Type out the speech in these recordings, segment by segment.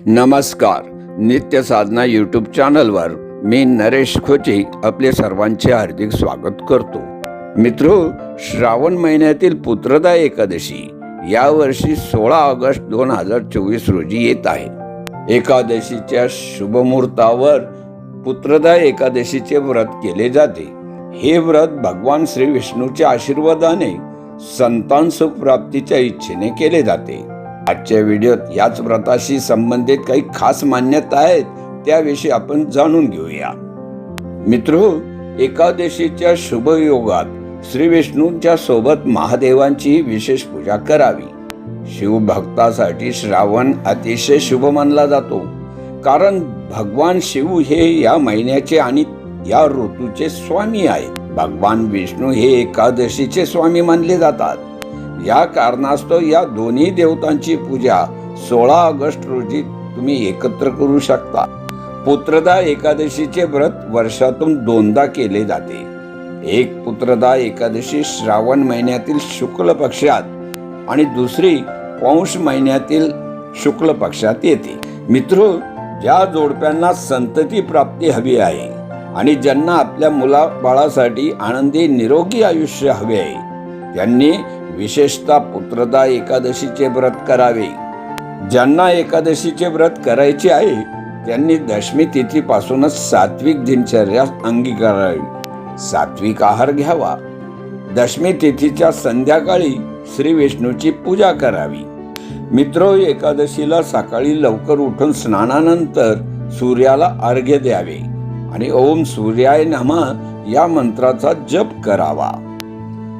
नमस्कार. नित्य साधना यूट्यूब चॅनलवर मी नरेश खोचे आपले सर्वांचे हार्दिक स्वागत करतो. मित्रो श्रावण महिन्यातील पुत्रदा एकादशी या वर्षी सोळा ऑगस्ट दोन हजार चोवीस रोजी येत आहे. एकादशीच्या शुभमुहूर्तावर पुत्रदा एकादशीचे व्रत केले जाते. हे व्रत भगवान श्री विष्णूच्या आशीर्वादाने संतान सुख प्राप्तीच्या इच्छेने केले जाते. आजच्या व्हिडिओत याच व्रताशी संबंधित काही खास मान्यता आहेत त्याविषयी आपण जाणून घेऊया. मित्र एकादशीच्या शुभ योगात श्री विष्णूंच्या सोबत महादेवांची विशेष पूजा करावी. शिवभक्तासाठी श्रावण अतिशय शुभ मानला जातो. कारण भगवान शिव हे या महिन्याचे आणि या ऋतूचे स्वामी आहेत. भगवान विष्णू हे एकादशीचे स्वामी मानले जातात. या कारणास्तव या दोन्ही देवतांची पूजा सोळा ऑगस्ट रोजी तुम्ही एकत्र करू शकता. पुत्रदा एकादशीचे व्रत वर्षातून दोनदा केले जाते. एक पुत्रदा एकादशी श्रावण महिन्यातील शुक्ल पक्षात आणि दुसरी पौष महिन्यातील शुक्ल पक्षात येते. मित्र ज्या जोडप्यांना संतती प्राप्ती हवी आहे आणि ज्यांना आपल्या मुला बाळासाठी आनंदी निरोगी आयुष्य हवे आहे त्यांनी विशेषतः पुत्रदा एकादशीचे व्रत करावे. ज्यांना एकादशीचे व्रत करायचे आहे त्यांनी दशमी तिथीपासूनच सात्विक दिनचर्या अंगीकारावी. सात्विक आहार घ्यावा. दशमी तिथीच्या संध्याकाळी श्री विष्णूची पूजा करावी. मित्र एकादशीला सकाळी लवकर उठून स्नानानंतर सूर्याला अर्घ्य द्यावे आणि ओम सूर्याय नमा या मंत्राचा जप करावा.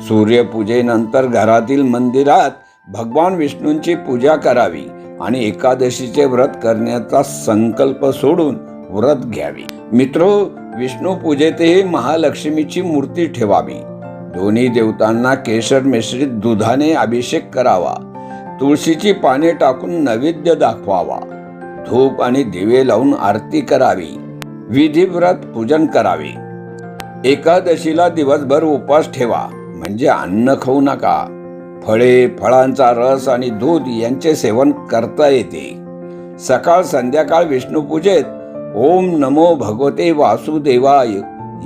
सूर्यपूजेनंतर घरातील मंदिरात भगवान विष्णूंची पूजा करावी आणि एकादशीचे व्रत करण्याचा संकल्प सोडून व्रत घ्यावी. मित्रो विष्णू पूजेतही महालक्ष्मीची मूर्ती ठेवावी. दोन्ही देवतांना केशर मिश्रित दुधाने अभिषेक करावा. तुळशीची पाने टाकून नैवेद्य दाखवावा. धूप आणि दिवे लावून आरती करावी. विधिव्रत पूजन करावे. एकादशीला दिवसभर उपास ठेवा. म्हणजे अन्न खाऊ नका. फळे फळांचा रस आणि दूध यांचे सेवन करता येते. सकाळ संध्याकाळ विष्णुपूजेत ओम नमो भगवते वासुदेवाय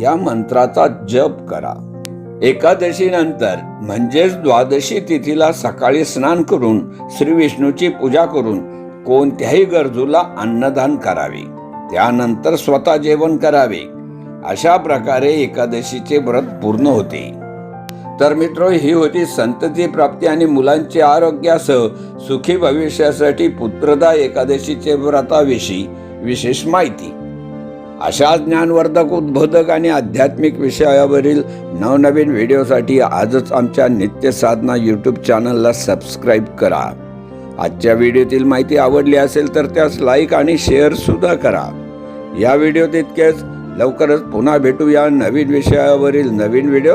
या मंत्राचा जप करा. एकादशी नंतर म्हणजेच द्वादशी तिथीला सकाळी स्नान करून श्री विष्णूची पूजा करून कोणत्याही गरजूला अन्नदान करावे. त्यानंतर स्वतः जेवण करावे. अशा प्रकारे एकादशीचे व्रत पूर्ण होते. तर मित्र ही होती संतती प्राप्ती आणि मुलांचे आरोग्यासह सुखी भविष्यासाठी पुत्रदा एकादशीचे व्रताविषयी विशेष माहिती. अशा ज्ञानवर्धक उद्बोधक आणि आध्यात्मिक विषयावरील नवनवीन व्हिडिओसाठी आजच आमच्या नित्य साधना यूट्यूब चॅनलला सबस्क्राईब करा. आजच्या व्हिडिओतील माहिती आवडली असेल तर त्यास लाईक आणि शेअर सुद्धा करा. या व्हिडिओत इतकेच लवकरच पुन्हा भेटूया नवीन विषयावरील नवीन व्हिडिओ.